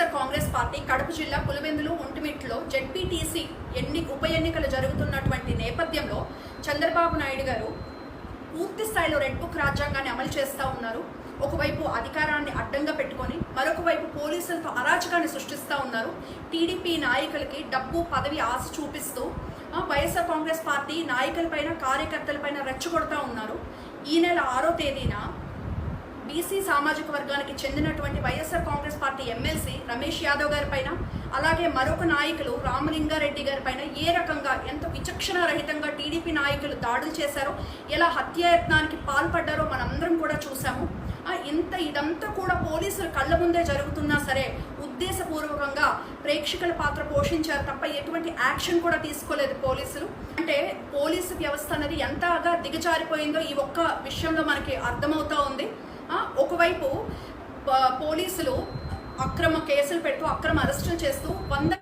YSR Congress party Kadapa జిల్లా Pulivendula ఒంటిమిట్లో ZPTC ఎన్ని ఉప ఎన్నికలు జరుగుతున్నటువంటి నేపథ్యంలో చంద్రబాబు నాయుడు గారు పూర్తి స్థాయిలో రెడ్ బుక్ రాజ్యాంగాన్ని అమలు చేస్తూ ఉన్నారు. ఒకవైపు అధికారాన్ని అడ్డంగా పెట్టుకొని మరొక వైపు పోలీసులతో అరాచకాన్ని సృష్టిస్తూ ఉన్నారు. టీడీపీ నాయకులకి డబ్బు పదవి ఆశ చూపిస్తూ ఆ, వైఎస్ఆర్ కాంగ్రెస్ పార్టీ నాయకులపైన కార్యకర్తలపైన రెచ్చగొడతా ఉన్నారు. ఈ నెల ఆరో తేదీన బీసీ సామాజిక వర్గానికి చెందినటువంటి వైఎస్ఆర్ కాంగ్రెస్ రమేష్ యాదవ్ గారి పైన అలాగే మరొక నాయకులు రామలింగారెడ్డి గారి పైన ఏ రకంగా ఎంత విచక్షణ రహితంగా టీడీపీ నాయకులు దాడులు చేశారో ఎలా హత్యాయత్నానికి పాల్పడ్డారో మనందరం కూడా చూసాము ఇంత ఇదంతా కూడా పోలీసులు కళ్ళ ముందే జరుగుతున్నా సరే ఉద్దేశపూర్వకంగా ప్రేక్షకుల పాత్ర పోషించారు తప్ప ఎటువంటి యాక్షన్ కూడా తీసుకోలేదు పోలీసులు. అంటే పోలీసు వ్యవస్థ అనేది ఎంతగా దిగజారిపోయిందో ఈ ఒక్క విషయంలో మనకి అర్థమవుతా ఉంది. ఒకవైపు పోలీసులు అక్రమ కేసులు పెడుతూ అక్రమ అరెస్టులు చేస్తూ వంద